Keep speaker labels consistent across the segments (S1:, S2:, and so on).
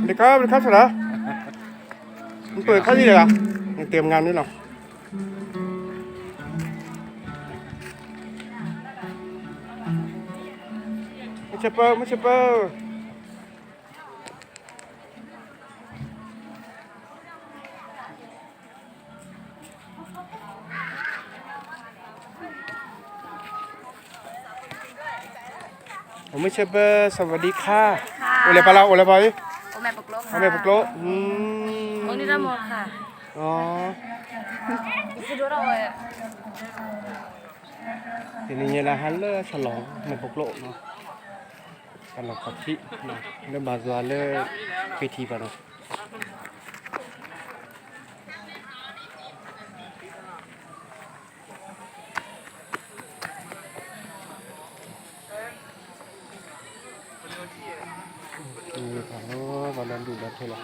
S1: สวัสดีครับสวัสดีครับสวัสดีมันเปิดเข้าที่เลยเหรอยังเตรียมงานนี่หรอไม่ใช่เปิดไม่ใช่เปิดผมไม่ใช่เบอร์สวัสดีค่ะ
S2: ค่ะ
S1: โอเลปะเราโอเลปะดิ
S2: โอแม่ปกโลก
S1: เอาแม่ปกโลอืม
S2: โอนิรามอนค่ะ
S1: อ๋อ
S2: คือดูเราเลย
S1: ทีนี้ละฮันเลอร์ฉลองแม่ปกโลเนาะกันเราขับชิเนาะเรื่องบาซัวเลอร์พิธีปะเนาะนี่ค่ะโอ้บ อลนัน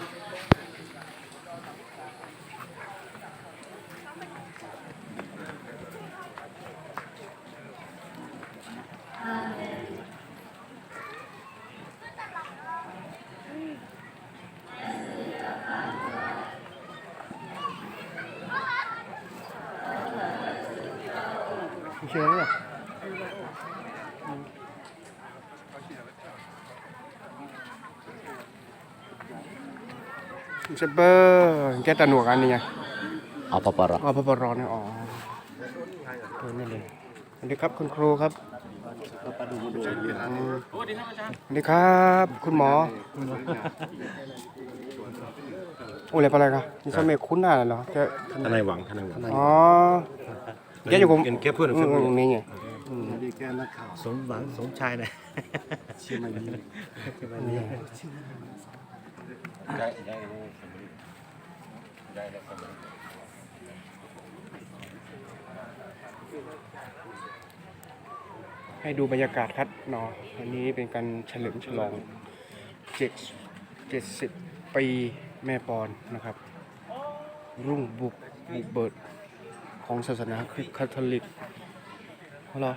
S1: ดูแเท่าไหร่ไม่เชื่อเลยเซเบอร์แกตันหนวกอันนี้ไง
S3: Apa para?
S1: อ๋อพปรเนี่ยอ๋อตัวนี่เลยสวัสดีครับคุณครูครับอืมสวัสดีครับ คุณหมอ โอ้เลยอะไรกันนี่สมัยคุ้นหน้าเหรอแก
S4: ทนายหวังทนายหวัง
S1: อ๋อแกอยู่ผม
S4: เป็นแค่เพื่อน
S1: อื
S4: เพื่อน
S1: มนี่ไง
S3: สมหวังสมชายนะ
S1: ให้ดูบรรยากาศครับเนาะวันนี้เป็นการเฉลิมฉลองเจ็ดเจ็ดสิบปีแม่ปอนนะครับ รุ่งบุกบุกเบิดของศาสนาคริสต์คาทอลิกเหรอ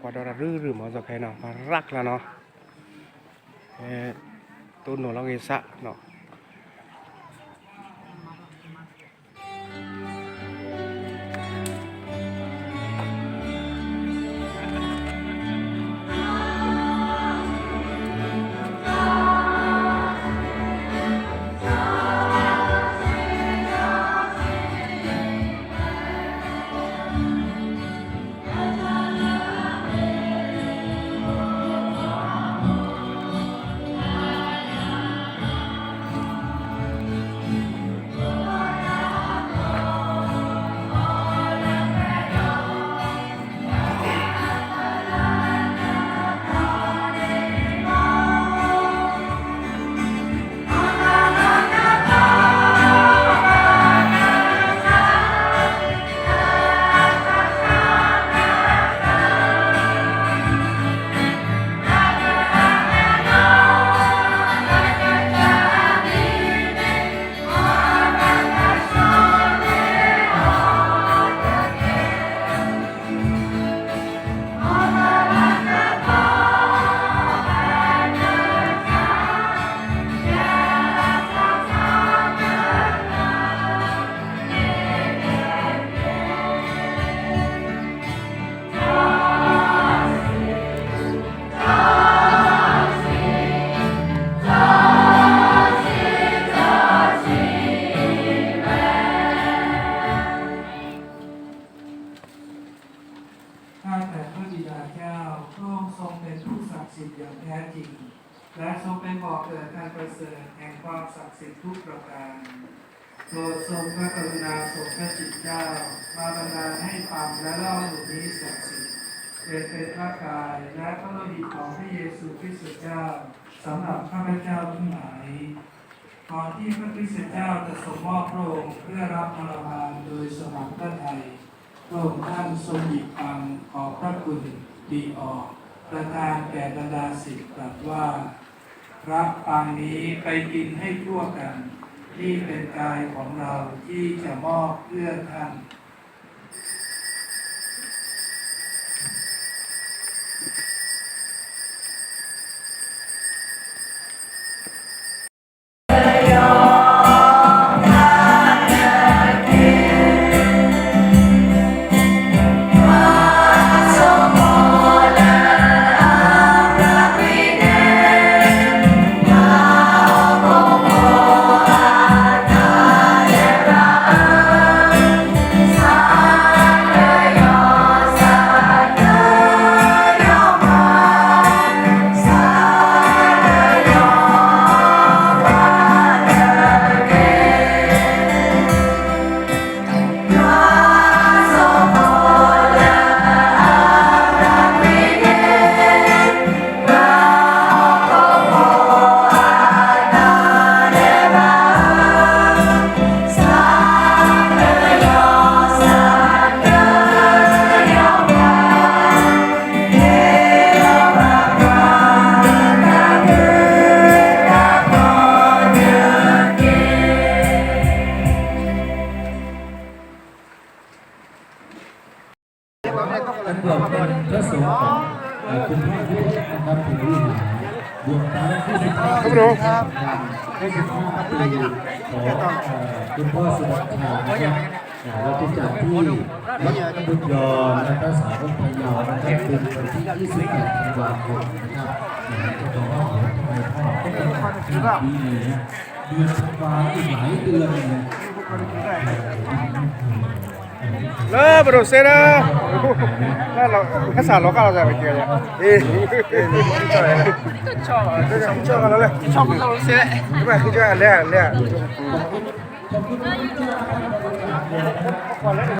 S1: พอดารารื้อหรือหมอสะแพเและ
S5: ทรงเป็นบ่อเกิดการประเสริฐแห่งความศักดิ์สิทธิ์ทุกประการโปรดทรงพระกรุณาทรงพระจิตเจ้า มาบรรดาลให้ธรรมและเล่าหลุนี้ศักดิ์สิทธิ์เป็นเป็นพระกายและพระโลหิตของพระเยซูคริสต์เจ้าสำหรับข้าพเจ้าทั้งหลายก่อนที่พระคริสต์เจ้าจะทรงมอบพระองค์เพื่อรับพระบาลโดยสมัครพระทัยพระองค์ท่านทรงหยิบปังขอพระคุณดีออก ประทานแก่บรรดาศิษย์ตรัสว่า รับปางนี้ไปกินให้ทั่วกัน นี่เป็นกายของเราที่จะมอบเพื่อท่าน
S4: บวชตามที่สิบห้า
S1: ครับ
S4: ครับให้สิบห้าปีของเอ่อคุณพ่อสุรชัยนะครับเราจะจัดที่วัดบุญยอมและพระสาวกพยาวนะครับเป็นวันที่28ธันวาคมนะครับเอ่อจะบอกว่าทำไมพ่อต้องเป็นวันที่ดีเลยนะเดือนธันวาอีกหลายเดือนเลย นะ
S1: Lah, bro, será. Lah, lo, esa loca lo sabe que ya. Eh, chao. Chao, chao, kalau le. Chao, kalau le. Coba kita lihat, lihat.